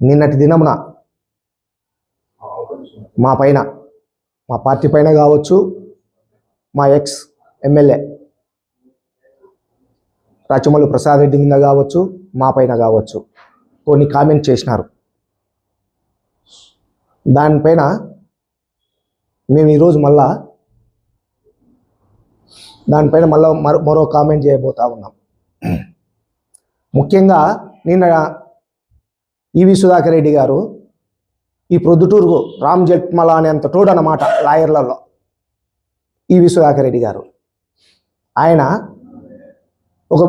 నిన్నటి దినమున మా పైన మా పార్టీ పైన కావచ్చు మా ఎక్స్ ఎమ్మెల్యే రాచమల్లు ప్రసాద్ రెడ్డి మీద కావచ్చు మా పైన కావచ్చు కొన్ని కామెంట్ చేసినారు. దానిపైన మేము ఈరోజు మళ్ళా దానిపైన మళ్ళీ మరో మరో కామెంట్ చేయబోతా ఉన్నాం. ముఖ్యంగా నిన్న ఈవి సుధాకర్ రెడ్డి గారు ఈ ప్రొద్దుటూరు రామ్ జట్మల అనేంత తోడు అన్నమాట లాయర్లలో. ఈవి సుధాకర్ రెడ్డి గారు. ఆయన ఒక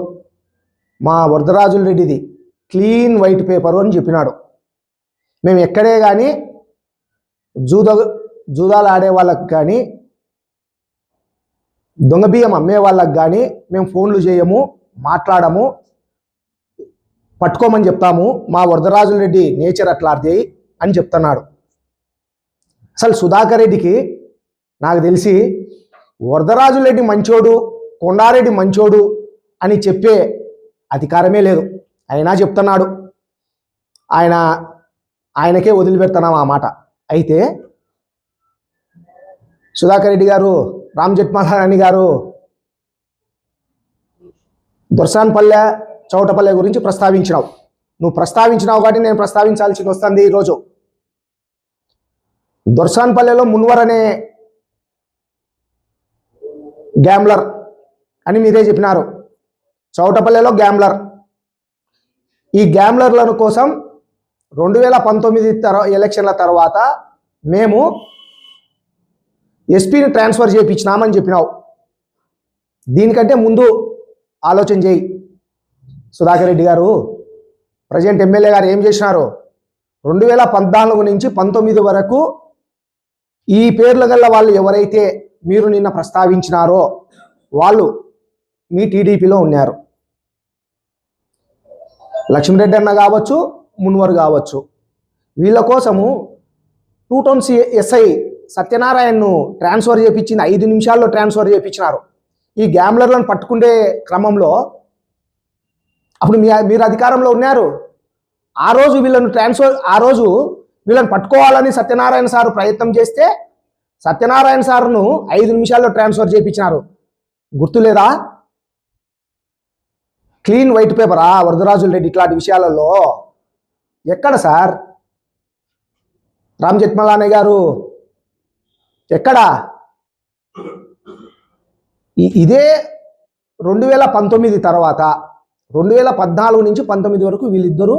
మా వరదరాజుల రెడ్డిది క్లీన్ వైట్ పేపరు అని చెప్పినాడు. మేము ఎక్కడే కానీ జూద జూదాలు ఆడే వాళ్ళకి కానీ దొంగ బియ్యం అమ్మే వాళ్ళకి కానీ మేము ఫోన్లు చేయము మాట్లాడము పట్టుకోమని చెప్తాము మా వరదరాజుల రెడ్డి నేచర్ అట్లాంటిది అని చెప్తున్నాడు. అసలు సుధాకర్ రెడ్డికి నాకు తెలిసి వరదరాజుల రెడ్డి మంచోడు కొండారెడ్డి మంచోడు అని చెప్పే అధికారమే లేదు. అయినా చెప్తున్నాడు. ఆయన ఆయనకే వదిలిపెడుతున్నాం ఆ మాట. అయితే సుధాకర్ రెడ్డి గారు రామ్ జెట్మలాని గారు దొర్సాన్పల్లె చౌటపల్లె గురించి ప్రస్తావించినావు. నువ్వు ప్రస్తావించినావు కాబట్టి నేను ప్రస్తావించాల్సి వస్తుంది ఈరోజు. దొర్సాన్పల్లెలో మున్వర్ అనే గ్యామ్లర్ అని మీరే చెప్పినారు. చౌటపల్లెలో గ్యామ్లర్ ఈ గ్యామ్లర్లను కోసం రెండు వేల పంతొమ్మిది తర ఎలక్షన్ల తర్వాత మేము ఎస్పీని ట్రాన్స్ఫర్ చేయించినామని చెప్పినావు. దీనికంటే ముందు ఆలోచన చేయి. సుధాకర్ రెడ్డి గారు ప్రజెంట్ ఎమ్మెల్యే గారు ఏం చేసినారు? రెండు వేల పద్నాలుగు నుంచి పంతొమ్మిది వరకు ఈ పేర్ల గల వాళ్ళు ఎవరైతే మీరు నిన్న ప్రస్తావించినారో వాళ్ళు మీ టీడీపీలో ఉన్నారు. లక్ష్మీరెడ్డి అన్న కావచ్చు మున్వరు కావచ్చు. వీళ్ళ కోసము టూ టౌన్ సి ఎస్ఐ సత్యనారాయణను ట్రాన్స్ఫర్ చేయించింది ఐదు నిమిషాల్లో ట్రాన్స్ఫర్ చేయించినారు ఈ గ్యాంబ్లర్లను పట్టుకునే క్రమంలో అప్పుడు మీ మీరు అధికారంలో ఉన్నారు. ఆ రోజు వీళ్ళను ట్రాన్స్ఫర్ ఆ రోజు వీళ్ళని పట్టుకోవాలని సత్యనారాయణ సారు ప్రయత్నం చేస్తే సత్యనారాయణ సార్ను ఐదు నిమిషాల్లో ట్రాన్స్ఫర్ చేయించినారు. గుర్తులేదా? క్లీన్ వైట్ పేపరా వరదరాజుల రెడ్డి ఇట్లాంటి విషయాలలో. ఎక్కడ సార్? రామ్ జెట్మలానే గారు. ఎక్కడ? ఇదే రెండు వేల పంతొమ్మిది తర్వాత రెండు వేల పద్నాలుగు నుంచి పంతొమ్మిది వరకు వీళ్ళిద్దరూ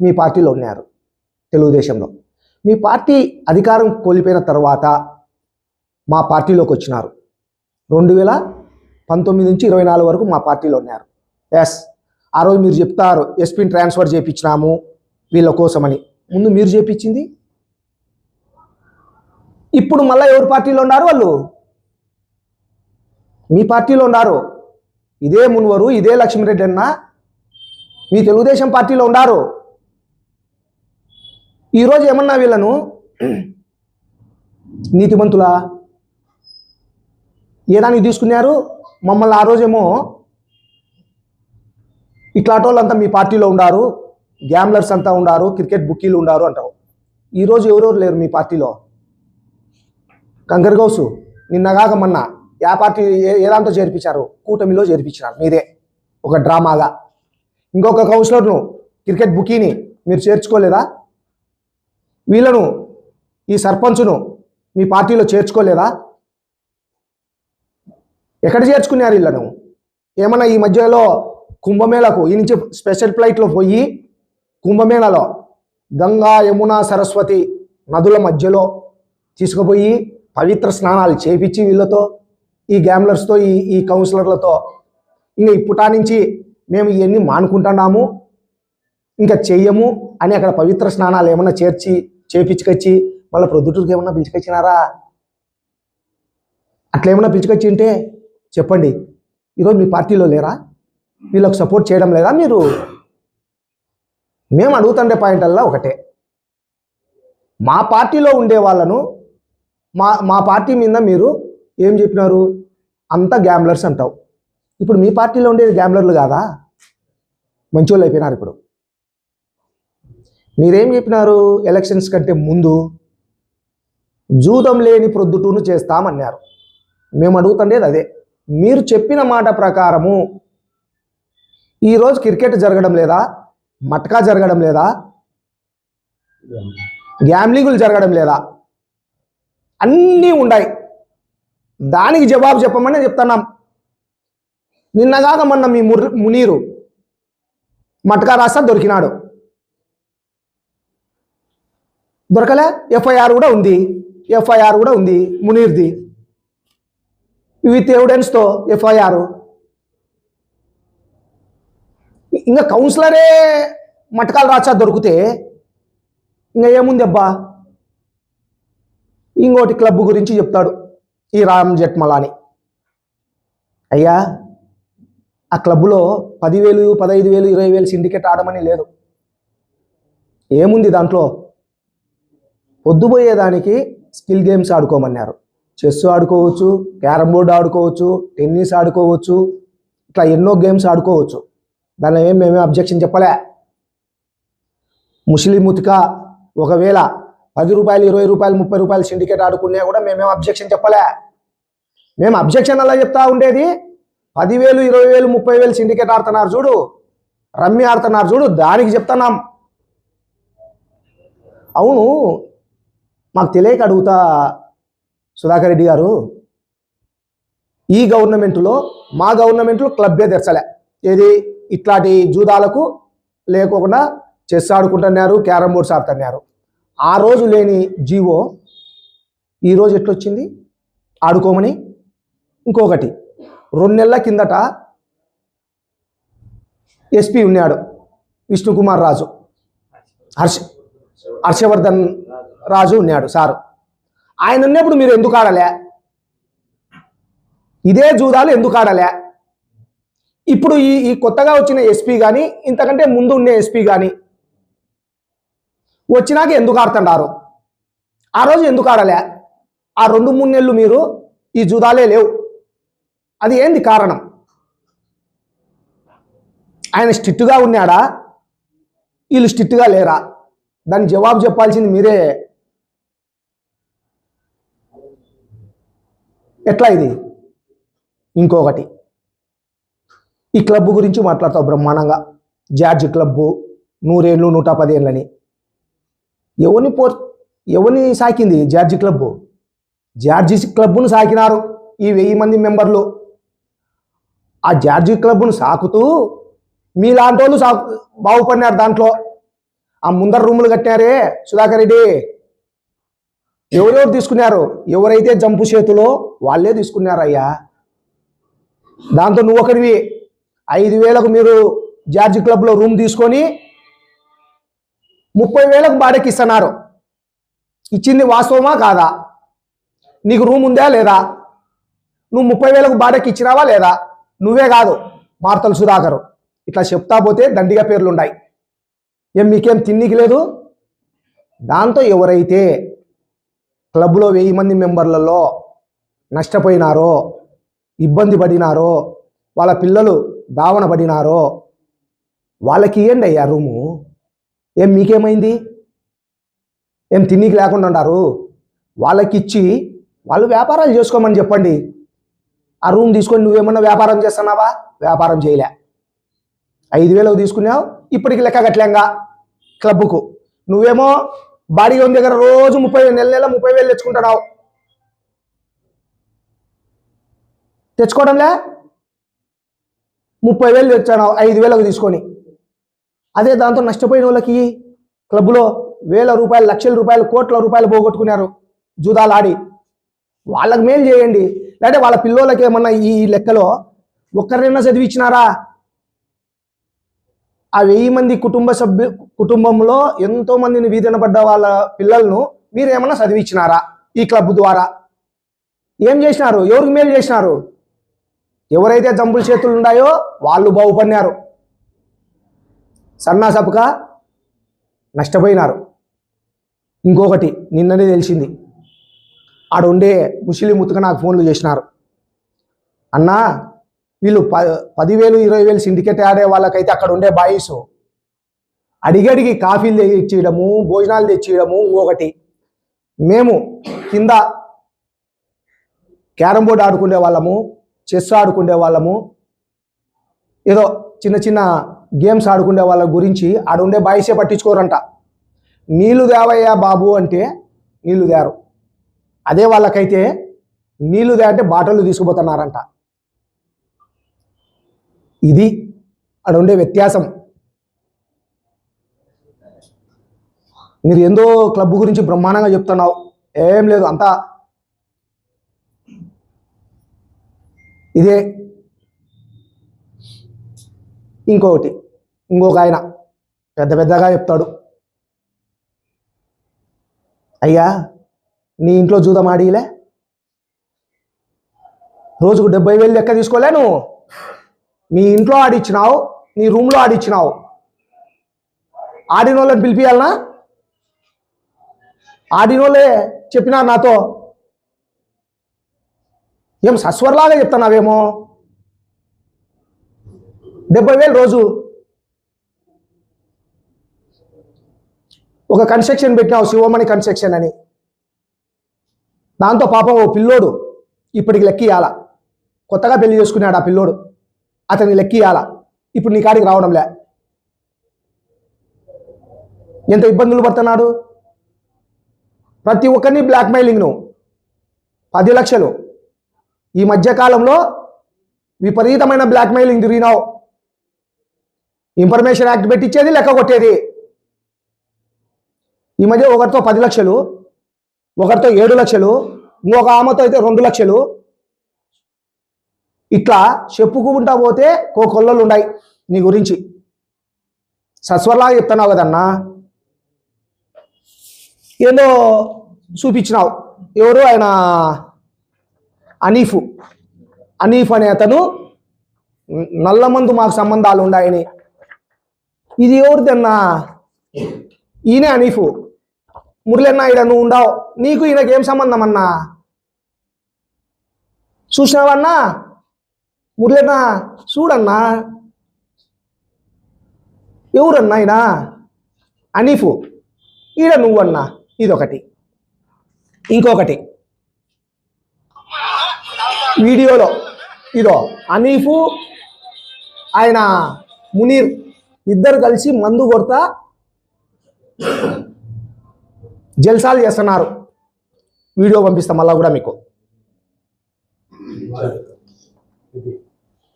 మీ పార్టీలో ఉన్నారు తెలుగుదేశంలో. మీ పార్టీ అధికారం కోల్పోయిన తర్వాత మా పార్టీలోకి వచ్చినారు. రెండు వేల పంతొమ్మిది నుంచి ఇరవై నాలుగు వరకు మా పార్టీలో ఉన్నారు. ఎస్ ఆ రోజు మీరు చెప్తారు ఎస్పీని ట్రాన్స్ఫర్ చేయించినాము వీళ్ళ కోసమని. ముందు మీరు చేపించింది? ఇప్పుడు మళ్ళీ ఎవరి పార్టీలో ఉన్నారు వాళ్ళు? మీ పార్టీలో ఉన్నారు. ఇదే మున్వరు ఇదే లక్ష్మీరెడ్డి అన్న మీ తెలుగుదేశం పార్టీలో ఉన్నారు ఈరోజు ఏమన్నా వీళ్ళను? నీతిమంతులా? ఏదానికి తీసుకున్నారు? మమ్మల్ని ఆ రోజేమో ఇట్లాంటి మీ పార్టీలో ఉండారు గ్యామ్లర్స్ అంతా ఉండారు క్రికెట్ బుక్కీలు ఉండారు అంటావు. ఈరోజు ఎవరెవరు లేరు మీ పార్టీలో? కంకర్ గౌసు నిన్నగాక మొన్న. ఏ పార్టీ ఏ ఏ చేర్పించారు? కూటమిలో చేర్పించినారు. మీరే ఒక డ్రామాగా. ఇంకొక కౌన్సిలర్ను క్రికెట్ బుకీని మీరు చేర్చుకోలేదా? వీళ్ళను ఈ సర్పంచ్ను మీ పార్టీలో చేర్చుకోలేదా? ఎక్కడ చేర్చుకున్నారు వీళ్ళను? ఏమన్నా ఈ మధ్యలో కుంభమేళకు ఈ నుంచి స్పెషల్ ఫ్లైట్లో పోయి కుంభమేళలో గంగా యమున సరస్వతి నదుల మధ్యలో తీసుకుపోయి పవిత్ర స్నానాలు చేపించి వీళ్ళతో ఈ గ్యాంబ్లర్స్తో ఈ ఈ కౌన్సిలర్లతో ఇంకా ఇప్పుటా నుంచి మేము ఇవన్నీ మానుకుంటున్నాము ఇంకా చెయ్యము అని అక్కడ పవిత్ర స్నానాలు ఏమన్నా చేర్చి చేపించుకొచ్చి మళ్ళీ ప్రొద్దుటూరుకి ఏమన్నా పిలుచుకొచ్చినారా? అట్లా ఏమన్నా పిలుచుకొచ్చి ఉంటే చెప్పండి. ఈరోజు మీ పార్టీలో లేరా? వీళ్ళకి సపోర్ట్ చేయడం లేదా మీరు? మేము అడుగుతుండే పాయింట్ అల్లా ఒకటే. మా పార్టీలో ఉండే వాళ్ళను మా మా పార్టీ మీద మీరు ఏం చెప్పినారు? అంతా గ్యాంబ్లర్స్ అంటావు. ఇప్పుడు మీ పార్టీలో ఉండేది గ్యాంబ్లర్లు కాదా? మంచోళ్ళు అయిపోయినారు ఇప్పుడు. మీరేం చెప్పినారు? ఎలక్షన్స్ కంటే ముందు జూదం లేని ప్రొద్దుటూను చేస్తామన్నారు. మేము అడుగుతుండేది అదే. మీరు చెప్పిన మాట ప్రకారము ఈరోజు క్రికెట్ జరగడం లేదా? మట్కా జరగడం లేదా? గ్యామ్లింగులు జరగడం లేదా? అన్నీ ఉన్నాయి దానికి జవాబు చెప్పమని చెప్తున్నాం. నిన్నగాక మొన్న మీ ముర్ మునీరు మట్కా రాస్తా దొరికినాడు. దొరకలే? ఎఫ్ఐఆర్ కూడా ఉంది. ఎఫ్ఐఆర్ కూడా ఉంది మునీర్ది. With ఎవిడెన్స్తో FIR. ఇంకా కౌన్సిలరే మటకాలు రాచా దొరికితే ఇంకా ఏముంది అబ్బా ఇంకోటి క్లబ్ గురించి చెప్తాడు. ఈ రామ్ జెట్మలాని అయ్యా ఆ క్లబ్లో పదివేలు పదహైదు వేలు ఇరవై వేలు సిండికేట్ ఆడమని లేదు. ఏముంది దాంట్లో? పొద్దుపోయేదానికి స్కిల్ గేమ్స్ ఆడుకోమన్నారు. చెస్ ఆడుకోవచ్చు క్యారమ్ బోర్డు ఆడుకోవచ్చు టెన్నిస్ ఆడుకోవచ్చు ఇట్లా ఎన్నో గేమ్స్ ఆడుకోవచ్చు. దానిలో ఏం మేమే అబ్జెక్షన్ చెప్పలే? ముస్లిం ముతిక ఒకవేళ పది రూపాయలు ఇరవై రూపాయలు ముప్పై రూపాయలు సిండికేట్ ఆడుకునే కూడా మేమేం అబ్జెక్షన్ చెప్పలే. మేము అబ్జెక్షన్ అలా చెప్తా ఉండేది. పదివేలు ఇరవై వేలు ముప్పై వేలు సిండికేట్ ఆడుతున్నారు చూడు. రమ్మి ఆడుతున్నారు చూడు. దానికి చెప్తున్నాం. అవును మాకు తెలియక అడుగుతా సుధాకర్ రెడ్డి గారు ఈ గవర్నమెంట్లో మా గవర్నమెంట్లో క్లబ్బే తెరచలే. ఏది? ఇట్లాంటి జూదాలకు లేకోకుండా చెస్ ఆడుకుంటున్నారు క్యారమ్ బోర్డ్స్ ఆడుతున్నారు. ఆ రోజు లేని జీవో ఈరోజు ఎట్లొచ్చింది? ఆడుకోమని. ఇంకొకటి రెండు నెలల కిందట ఎస్పీ ఉన్నాడు విష్ణుకుమార్ రాజు. హర్ష హర్షవర్ధన్ రాజు ఉన్నాడు సారు. ఆయన ఉన్నప్పుడు మీరు ఎందుకు ఆడలే? ఇదే జూదాలు ఎందుకు ఆడలే? ఇప్పుడు ఈ ఈ కొత్తగా వచ్చిన ఎస్పీ కానీ ఇంతకంటే ముందు ఉండే ఎస్పీ కానీ వచ్చినాక ఎందుకు ఆడుతున్నారు ఆ రోజు ఎందుకు ఆడలే? ఆ రెండు మూడు నెలలు మీరు ఈ జూదాలే లేవు. అది ఏంది కారణం? ఆయన స్టిట్గా ఉన్నాడా? వీళ్ళు స్టిట్గా లేరా? దాని జవాబు చెప్పాల్సింది మీరే. ఎట్లా ఇది? ఇంకొకటి. ఈ క్లబ్ గురించి మాట్లాడతావు బ్రహ్మాండంగా. జార్జ్ క్లబ్బు నూరేళ్ళు నూట పదేళ్ళని. ఎవరిని పో ఎవరిని సాకింది? George club. జార్జి క్లబ్ను సాకినారు ఈ వెయ్యి మంది మెంబర్లు. ఆ జార్జి క్లబ్ను సాకుతూ మీలాంటి వాళ్ళు సాకు బాగుపడినారు దాంట్లో. ఆ ముందర రూములు కట్టినారే సుధాకర్ రెడ్డి. ఎవరెవరు తీసుకున్నారు? ఎవరైతే జంపు చేతులో వాళ్ళే తీసుకున్నారు అయ్యా దాంతో నువ్వు ఒకరివి ఐదు వేలకు మీరు జార్జి క్లబ్లో రూమ్ తీసుకొని ముప్పై వేలకు బాడకి ఇస్తున్నారు. ఇచ్చింది వాస్తవమా కాదా? నీకు రూమ్ ఉందా లేదా? నువ్వు ముప్పై వేలకు బాడకి ఇచ్చినావా లేదా? నువ్వే కాదు మార్తలు సుధాకరు. ఇట్లా చెప్తా పోతే దండిగా పేర్లు ఉన్నాయి ఏం మీకేం తిన్నికి లేదు? దాంతో ఎవరైతే క్లబ్లో వెయ్యి మంది మెంబర్లలో నష్టపోయినారో ఇబ్బంది పడినారో వాళ్ళ పిల్లలు దావన పడినారో వాళ్ళకి ఇవ్వండి అయ్యా రూము? ఏం మీకేమైంది? ఏం తిన్నీకి లేకుండా ఉన్నారు వాళ్ళకి ఇచ్చి వాళ్ళు వ్యాపారాలు చేసుకోమని చెప్పండి. ఆ రూమ్ తీసుకొని నువ్వేమన్నా వ్యాపారం చేస్తున్నావా? వ్యాపారం చేయలే. ఐదు వేలకు తీసుకున్నావు ఇప్పటికి లెక్క కట్టలేంగా క్లబ్కు. నువ్వేమో బాడీ ఉన్న దగ్గర రోజు ముప్పై నెల నెల ముప్పై వేలు తెచ్చుకుంటున్నావు. తెచ్చుకోవడంలే? ముప్పై వేలు తెచ్చాను ఐదు వేలకు తీసుకొని. అదే దాంతో నష్టపోయిన వాళ్ళకి క్లబ్లో వేల రూపాయలు లక్షల రూపాయలు కోట్ల రూపాయలు పోగొట్టుకున్నారు జూదాలు ఆడి వాళ్ళకి మేలు చేయండి. లేదంటే వాళ్ళ పిల్లోళ్ళకి ఏమన్నా ఈ లెక్కలో ఒక్కరినైనా చదివించినారా? ఆ వెయ్యి మంది కుటుంబ సభ్యు కుటుంబంలో ఎంతో మందిని వీధిన పడ్డ వాళ్ళ పిల్లలను మీరు ఏమన్నా చదివించినారా ఈ క్లబ్ ద్వారా? ఏం చేసినారు? ఎవరికి మేలు చేసినారు? ఎవరైతే జంపుల చేతులు ఉన్నాయో వాళ్ళు బాగుపడినారు. సన్నా నష్టపోయినారు. ఇంకొకటి నిన్ననే తెలిసింది. ఆడ ఉండే ముస్లిం ముతుక నాకు ఫోన్లు చేసినారు. అన్నా వీళ్ళు ప పదివేలు ఇరవై వేలు సిండికేట్ ఆడే వాళ్ళకైతే అక్కడ ఉండే బాయిస్ అడిగడిగి కాఫీలు తెచ్చియడము భోజనాలు తెచ్చియడము ఒకటి మేము కింద క్యారం బోర్డు ఆడుకునే వాళ్ళము చెస్ ఆడుకునే వాళ్ళము ఏదో చిన్న చిన్న గేమ్స్ ఆడుకునే వాళ్ళ గురించి ఆడుండే బాయ్సే పట్టించుకోరంట. నీళ్ళు దేవయ్యా బాబు అంటే నీళ్ళు దేరు అదే వాళ్ళకైతే నీళ్ళు దే అంటే బాటలు తీసుకుపోతున్నారంట. ఇది అక్కడ ఉండే వ్యత్యాసం. మీరు ఏందో క్లబ్ గురించి బ్రహ్మాండంగా చెప్తున్నావు. ఏం లేదు అంతా. ఇదే ఇంకొకటి ఇంకొక ఆయన. పెద్ద పెద్దగా చెప్తాడు. అయ్యా నీ ఇంట్లో జూదమాడీలే రోజుకు డెబ్బై వేలు లెక్క తీసుకోలే నువ్వు? నీ ఇంట్లో ఆడిచ్చినావు నీ రూమ్లో ఆడిచ్చినావు. ఆడిన వాళ్ళని పిలిపియాలనా? ఆడిన వాళ్ళే చెప్పినా నాతో. ఏం సస్వర్లాగా చెప్తున్నావేమో? డెబ్బై వేలు రోజు ఒక కన్స్ట్రక్షన్ పెట్టినావు శివమణి కన్స్ట్రక్షన్ అని. దాంతో పాపం ఓ పిల్లోడు ఇప్పటికి లెక్కియాల కొత్తగా పెళ్ళి చేసుకున్నాడు ఆ పిల్లోడు. అతని లెక్కియాల ఇప్పుడు నీ కాడికి రావడంలే ఎంత ఇబ్బందులు పడుతున్నాడు? ప్రతి ఒక్కరిని బ్లాక్మెయిలింగ్ నువ్వు పది లక్షలు. ఈ మధ్యకాలంలో విపరీతమైన బ్లాక్మెయిలింగ్ తిరిగినావు. ఇన్ఫర్మేషన్ యాక్ట్ పెట్టించేది లెక్క కొట్టేది. ఈ మధ్య ఒకరితో పది లక్షలు ఒకరితో ఏడు లక్షలు ఇంకొక ఆమెతో అయితే రెండు లక్షలు. ఇట్లా చెప్పుకుంటా పోతే కో కొల్లలు ఉన్నాయి నీ గురించి. సస్వర్లాగా చెప్తున్నావు కదన్నా. ఏందో చూపించినావు. ఎవరు? ఆయన అనీఫ్. అనీఫ్ అనే అతను నల్లమందు మాకు సంబంధాలు ఉన్నాయని ఇది ఎవరిదన్నా ఈయనే అనీఫు మురళన్న ఈడ నువ్వు ఉండవు. నీకు ఈయనకి ఏం సంబంధం అన్నా? చూసినావన్నా మురళన్న చూడన్నా? ఎవరన్నా ఈయన అనీఫు ఈడ నువ్వన్నా ఇదొకటి. ఇంకొకటి. వీడియోలో ఇదో అనీఫు ఆయన మునీర్. ఇద్దరు కలిసి మందు కొడతా జల్సాలు చేస్తున్నారు. వీడియో పంపిస్తాం మళ్ళా కూడా మీకు.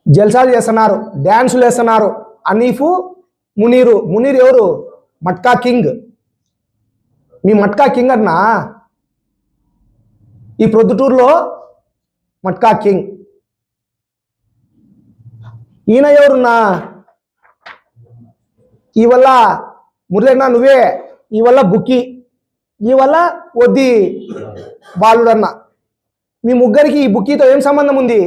జల్సాలు చేస్తున్నారు డ్యాన్సులు వేస్తున్నారు. అనీఫు మునీరు మునీర్ ఎవరు? మట్కా కింగ్. మీ మట్కా కింగ్ అన్నా? ఈ ప్రొద్దుటూరులో మట్కా కింగ్. ఈయన ఎవరున్నా? ఈ వల్ల మురళన్న నువ్వే ఈ వల్ల బుక్కి ఈ వల్ల వద్ది బాలుడన్న. మీ ముగ్గురికి ఈ బుక్కీతో ఏం సంబంధం ఉంది?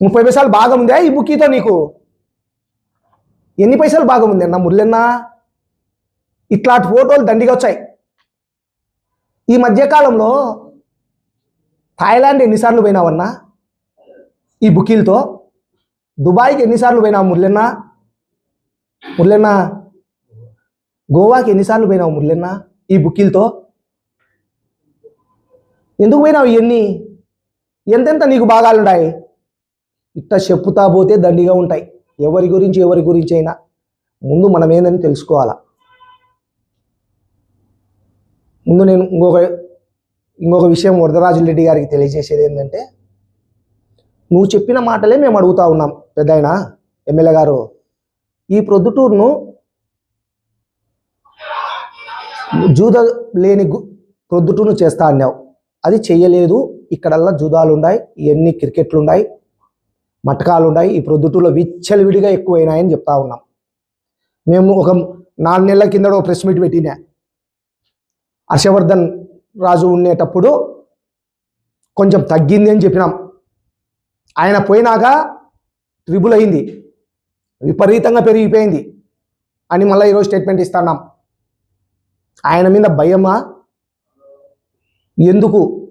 ముప్పై పైసలు బాగా ఉందా ఈ బుక్కీతో నీకు? ఎన్ని పైసలు బాగా ఉంది అన్న మురళన్న ఇట్లాంటి ఫోటోలు దండిగా వచ్చాయి. ఈ మధ్యకాలంలో థాయిలాండ్ ఎన్నిసార్లు పోయినావన్నా? ఈ బుకీలతో దుబాయ్కి ఎన్నిసార్లు పోయినావు మురళన్న మురళన్న గోవాకి ఎన్నిసార్లు పోయినావు మురళన్న? ఈ బుక్కిలతో? ఎందుకు పోయినావు ఇవన్నీ ఎంతెంత నీకు భాగాలున్నాయి ఇట్ట చెప్పుతా పోతే దండిగా ఉంటాయి. ఎవరి గురించి ఎవరి గురించి అయినా. ముందు మనం ఏందని తెలుసుకోవాలా? ముందు నేను ఇంకొక ఇంకొక విషయం వరదరాజు రెడ్డి గారికి తెలియజేసేది ఏంటంటే నువ్వు చెప్పిన మాటలే మేము అడుగుతా ఉన్నాం. పెద్ద ఆయన ఎమ్మెల్యే గారు? ఈ ప్రొద్దుటూరును జూద లేని గు- ప్రొద్దుటూరును చేస్తా అన్నావు. అది చెయ్యలేదు ఇక్కడల్లా జూదాలు ఉన్నాయి ఇవన్నీ క్రికెట్లు ఉన్నాయి మటకాలు ఉన్నాయి ఈ ప్రొద్దుటూరులో విచ్చలవిడిగా ఎక్కువైనాయని చెప్తా ఉన్నాం. మేము ఒక నాలుగు నెలల కింద ఒక ప్రెస్ మీట్ పెట్టినా. హర్షవర్ధన్ రాజు ఉండేటప్పుడు కొంచెం తగ్గింది అని చెప్పినాం. ఆయన పోయినాక ట్రిబుల్ అయింది విపరీతంగా పెరిగిపోయింది అని మళ్ళీ ఈరోజు స్టేట్మెంట్ ఇస్తున్నాం. ఆయన మీద భయమా? ఎందుకు?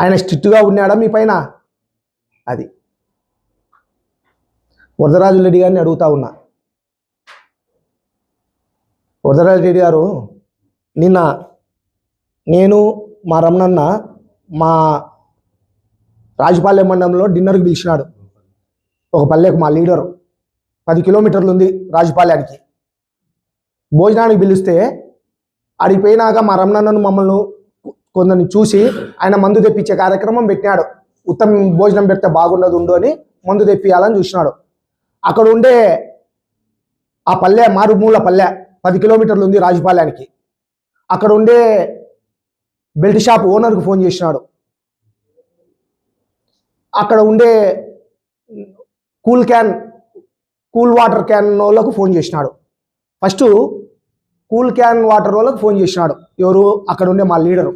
ఆయన స్ట్రిక్ట్గా ఉన్నాడా మీ పైన? అది. వరదరాజు రెడ్డి గారిని అడుగుతా ఉన్నా. వరదరాజు రెడ్డి గారు నిన్న నేను మా రమణన్న మా రాజపాలెం మండలంలో డిన్నర్కి పిలిచినాడు. ఒక పల్లెకు మా లీడరు. పది కిలోమీటర్లు ఉంది రాజుపాల్యానికి. భోజనానికి పిలిస్తే ఆడికి పోయినాక మా రమణన్నను మమ్మల్ని కొందరిని చూసి ఆయన మందు తెప్పించే కార్యక్రమం పెట్టినాడు. ఉత్తమ భోజనం పెడితే బాగుండదు ఉండు అని మందు తెప్పియాలని చూసినాడు. అక్కడ ఉండే ఆ పల్లె మారుమూల పల్లె పది కిలోమీటర్లు ఉంది రాజపాలెనికి అక్కడ ఉండే బెల్ట్ షాప్ ఓనర్కి ఫోన్ చేసినాడు. అక్కడ ఉండే cool can cool water can వాళ్ళకు ఫోన్ చేసినాడు. ఫస్ట్ కూల్ క్యాన్ వాటర్ వాళ్ళకు ఫోన్ చేసినాడు. ఎవరు? అక్కడ ఉండే మా లీడరు.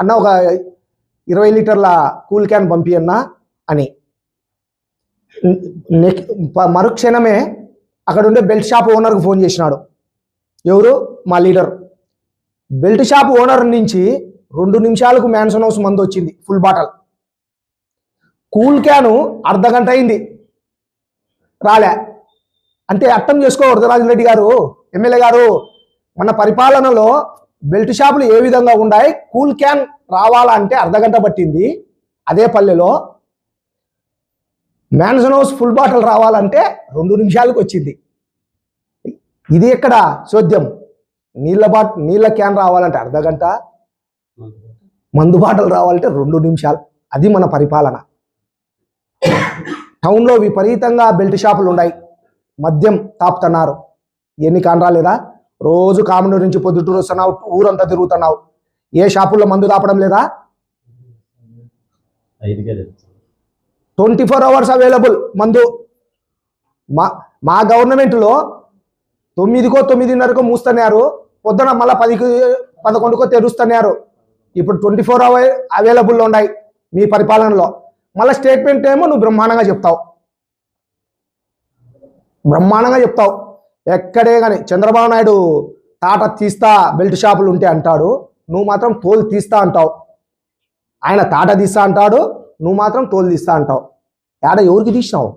అన్న ఒక ఇరవై లీటర్ల కూల్ క్యాన్ పంపియన్నా అని. మరుక్షణమే అక్కడ ఉండే బెల్ట్ షాప్ ఓనర్కి ఫోన్ చేసినాడు. ఎవరు? మా లీడర్. బెల్ట్ షాప్ ఓనర్ నుంచి రెండు నిమిషాలకు మ్యాన్సన్ హౌస్ మందు వచ్చింది ఫుల్ బాటల్. కూల్ క్యాను అర్ధ గంట అయింది. రాలే. అంటే అర్థం చేసుకో వరదరాజు రెడ్డి గారు. ఎమ్మెల్యే గారు మన పరిపాలనలో బెల్ట్ షాపులు ఏ విధంగా ఉన్నాయి కూల్ క్యాన్ రావాలంటే అర్ధగంట పట్టింది. అదే పల్లెలో మ్యాన్సన్ హౌస్ ఫుల్ బాటిల్ రావాలంటే రెండు నిమిషాలకు వచ్చింది. ఇది ఎక్కడ చోద్యం నీళ్ళ బాట్ నీళ్ళ క్యాన్ రావాలంటే అర్ధగంట మందు బాటలు రావాలంటే రెండు నిమిషాలు. అది మన పరిపాలన. టౌన్లో విపరీతంగా బెల్ట్ షాపులు ఉన్నాయి. మద్యం తాపుతున్నారు ఎన్ని కాన్ రాలేదా రోజు కామనూరు నుంచి పొద్దుటూరు వస్తున్నావు ఊరంతా తిరుగుతున్నావు. ఏ షాపుల్లో మందు తాపడం లేదా? ట్వంటీ ఫోర్ అవర్స్ అవైలబుల్ మందు. మా మా గవర్నమెంట్లో తొమ్మిదికో తొమ్మిదిన్నరకో మూస్తున్నారు పొద్దున మళ్ళీ పదికి పదకొండుకో తెరుస్తున్నారు. ఇప్పుడు ట్వంటీ ఫోర్ అవర్ అవైలబుల్లో ఉన్నాయి మీ పరిపాలనలో. మళ్ళీ స్టేట్మెంట్ ఏమో నువ్వు బ్రహ్మాండంగా చెప్తావు. బ్రహ్మాండంగా చెప్తావు. ఎక్కడే కానీ చంద్రబాబు నాయుడు తాట తీస్తా బెల్ట్ షాపులు ఉంటే అంటాడు నువ్వు మాత్రం తోలు తీస్తా అంటావు. ఆయన తాట తీస్తా అంటాడు నువ్వు మాత్రం తోలు తీస్తా అంటావు. ఏడ ఎవరికి తీసినావు?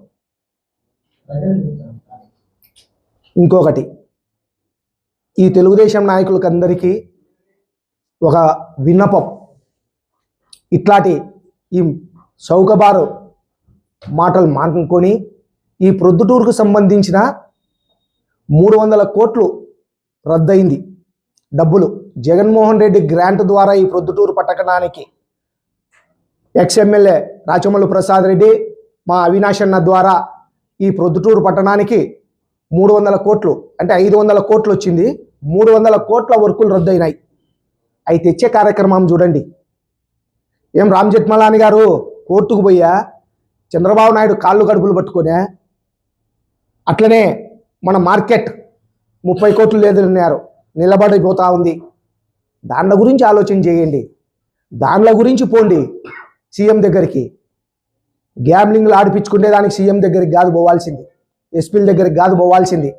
ఇంకొకటి. ఈ తెలుగుదేశం నాయకులకందరికీ ఒక విన్నపం. ఇట్లాంటి ఈ చౌకబారు మాటలు మానుకొని ఈ ప్రొద్దుటూరుకు సంబంధించిన మూడు వందల కోట్లు రద్దయింది డబ్బులు. జగన్మోహన్ రెడ్డి గ్రాంట్ ద్వారా ఈ ప్రొద్దుటూరు పట్టణానికి ఎక్స్ఎమ్మెల్యే రాచమల్లు ప్రసాద్ రెడ్డి మా అవినాశన్న ద్వారా ఈ ప్రొద్దుటూరు పట్టణానికి మూడు వందల కోట్లు అంటే ఐదు వందల కోట్లు వచ్చింది. మూడు వందల కోట్ల వర్కులు రద్దయినాయి. అవి తెచ్చే కార్యక్రమం చూడండి. ఏం రామ్ జెట్మలాని గారు కోర్టుకు పోయా చంద్రబాబు నాయుడు కాళ్ళు గడుపులు పట్టుకునే అట్లనే మన మార్కెట్ ముప్పై కోట్లు లేదన్నారు నిలబడిపోతూ ఉంది. దాండ్ల గురించి ఆలోచన చేయండి. దాండ్ల గురించి పోండి సీఎం దగ్గరికి. గ్యామ్లింగ్లు ఆడిపించుకునే దానికి సీఎం దగ్గరికి కాదు పోవాల్సింది. ఎస్పీల దగ్గరికి కాదు పోవాల్సింది.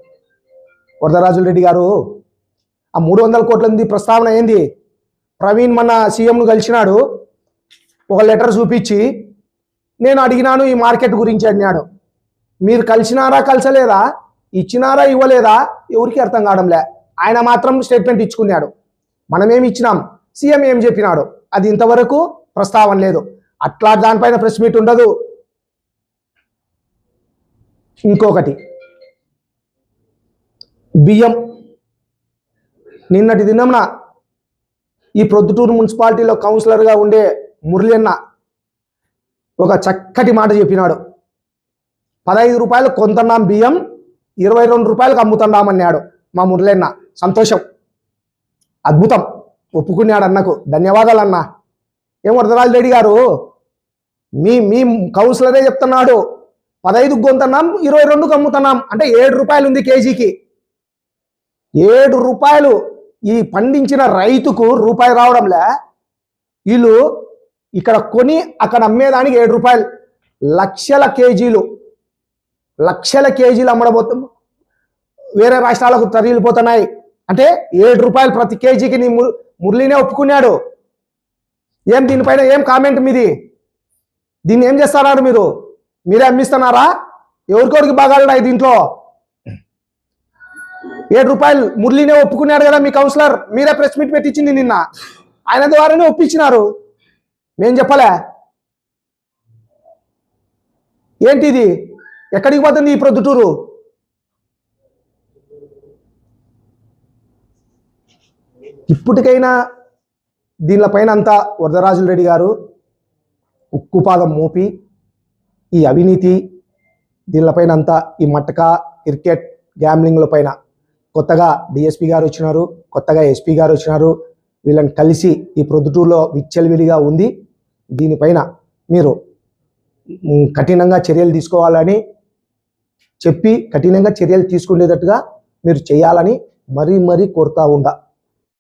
వరదరాజుల రెడ్డి గారు ఆ మూడు వందల కోట్లంది ప్రస్తావన ఏంది? ప్రవీణ్ మన సీఎంను కలిసినాడు. ఒక లెటర్ చూపించి నేను అడిగినాను ఈ మార్కెట్ గురించి అన్నాడు. మీరు కలిసినారా కలిసలేదా? ఇచ్చినారా ఇవ్వలేదా? ఎవరికి అర్థం కావడంలే. ఆయన మాత్రం స్టేట్మెంట్ ఇచ్చుకున్నాడు. మనమేమి ఇచ్చినాం? సీఎం ఏం చెప్పినాడు? అది ఇంతవరకు ప్రస్తావన లేదు. అట్లా దానిపైన ప్రెస్ మీట్ ఉండదు. ఇంకొకటి. బియ్యం. నిన్నటి దినంన ఈ ప్రొద్దుటూరు మున్సిపాలిటీలో కౌన్సిలర్గా ఉండే మురళి అన్న ఒక చక్కటి మాట చెప్పినాడు. పదహైదు రూపాయలు కొంతన్నాం బియ్యం ఇరవై రెండు రూపాయలకు అమ్ముతున్నామన్నాడు మా మురళన్న సంతోషం. అద్భుతం. ఒప్పుకున్నాడు అన్నకు. ధన్యవాదాలు అన్న. ఏం వరదరాజు రెడ్డి గారు? మీ మీ కౌన్సిలరే చెప్తున్నాడు. పదహైదుకు కొంటున్నాం ఇరవై రెండుకు అమ్ముతున్నాం. అంటే ఏడు రూపాయలు ఉంది కేజీకి. ఏడు రూపాయలు ఈ పండించిన రైతుకు రూపాయి రావడంలే. వీళ్ళు ఇక్కడ కొని అక్కడ అమ్మేదానికి ఏడు రూపాయలు. లక్షల కేజీలు. లక్షల కేజీలు అమ్మడబోతు వేరే రాష్ట్రాలకు తరలిపోతున్నాయి అంటే ఏడు రూపాయలు ప్రతి కేజీకి నీ ముర్ మురళినే ఒప్పుకున్నాడు. ఏం దీనిపైన ఏం కామెంట్ మీది? దీన్ని ఏం చేస్తున్నారు మీరు? మీరే అమ్మిస్తున్నారా? ఎవరికొరికి బాగాలున్నాయి దీంట్లో? ఏడు రూపాయలు మురళీనే ఒప్పుకున్నాడు కదా మీ కౌన్సిలర్. మీరే ప్రెస్ మీట్ పెట్టించింది నిన్న. ఆయన ద్వారానే ఒప్పించినారు. మేం చెప్పలే. ఏంటిది? ఎక్కడికి పోతుంది ఈ ప్రొద్దుటూరు? ఇప్పటికైనా దీనిపైన అంతా వరదరాజుల రెడ్డి గారు ఉక్కుపాదం మోపి ఈ అవినీతి దీనిపైన అంతా ఈ మటక క్రికెట్ గ్యామ్లింగ్ల పైన కొత్తగా డిఎస్పి గారు వచ్చినారు కొత్తగా ఎస్పీ గారు వచ్చినారు. వీళ్ళని కలిసి ఈ ప్రొద్దుటూరులో విచ్చలవిడిగా ఉంది. దీనిపైన మీరు కఠినంగా చర్యలు తీసుకోవాలని చెప్పి కఠినంగా చర్యలు తీసుకునేటట్టుగా మీరు చేయాలని మరీ మరీ కోరుతా ఉండా.